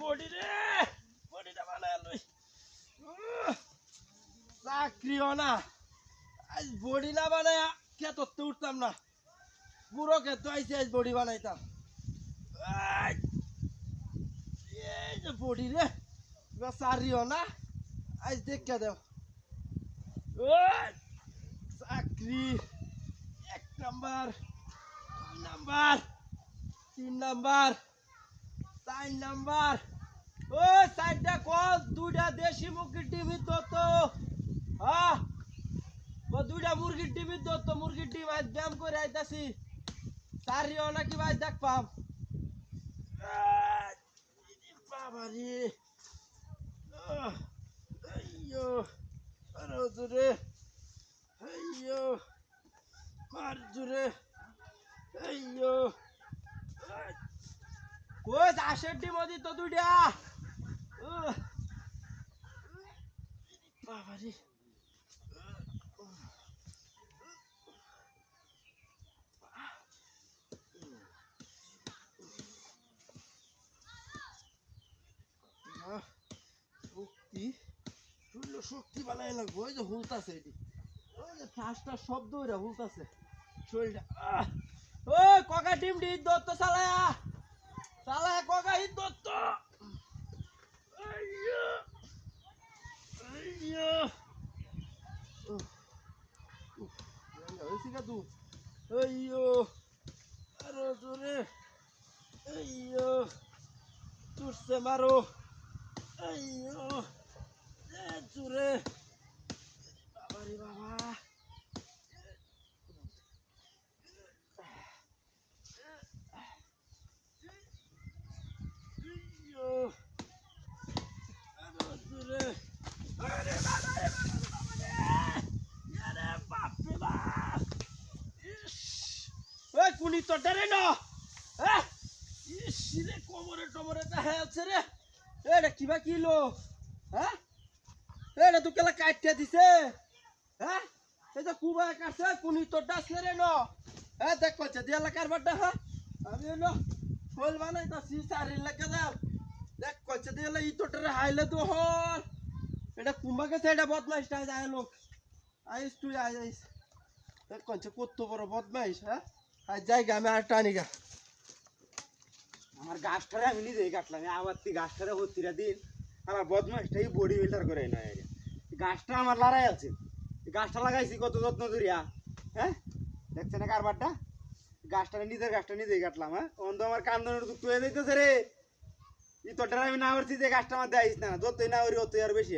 Body রে বডিটা বানায় লই চাকরিও না। আজ বডি না বানায় খেততে উঠতাম না। পুরো খেত আইসি আজ বডি বানাইতাম। এই যে বডি রে চারিও না। আজ দেখে দেও। চাকরি এক নাম্বার, দুই নাম্বার, তিন নাম্বার। চার নাম্বার। ও, চারটা কল, দুইটা দেশি মুরগির ডিমের দত হ্যাঁ দুইটা মুরগির ডিমের দত মুরগির ডিম আজ ব্যায়াম করে আইতাছি। চারিও নাকি ভাই দেখ পাম। বাবা রে আইয়ো জোরে মার জোরে, আইয়ো। কই আশের ডিম দি তো দুইটা। শক্তি। শরীরে শক্তি বানাই লাগবো। ওই যে হুলতাছে এটি। ওই যে ফাঁসটা শব্দ হুলতাছে। শরীরটা! ওই ককা ডিম ডি দত্ত চালায়া Salah gua gak itu tuh. Ayo. Ayo. Ya enggak sih tuh. Ayo. Aduh sore. Ayo. Tuh semaro. Ayo. Eh ওই তো ডরে না হ্যাঁ রে, কোমরে টোমরে দেখা যাচ্ছে রে। এটা কিবা কিলো হ্যাঁ? এটা তো কেলা কাটতে দিছে। হ্যাঁ? এটা কুবা কাটছে, কুনি তো ডাস রে ন হ্যাঁ দেখ কচ্ছে দিয়া লাকার বাড্ডা হ্যাঁ? আমি এলো খোল বানাই তো সি সারি লাগে দাও দেখ কচ্ছে দিয়া ই তোটরে হাইলে তো হল। এটা কুম্বা গেছে, এটা বদমাইশটা যায় লোক আইস তুই, আইস দেখ কচ্ছে কত বড় বদমাইশ হ্যাঁ? আমি আর টানিগা আমার আমি নিজেই কাটলাম আবার দিন। আমার বডি করে না গাছটা আমার আছে। গাছটা লাগাইছি কত যত্ন ধরিয়া হ্যাঁ? দেখছে না কারবারটা? নিজের গাছটা নিজেই কাটলাম হ্যাঁ? আমার কান্দনের দুঃখ হয়ে যাইতেছে রে। ই আমি না করছি যে গাছটা আমার দেয়াইস না, যতই না বেশি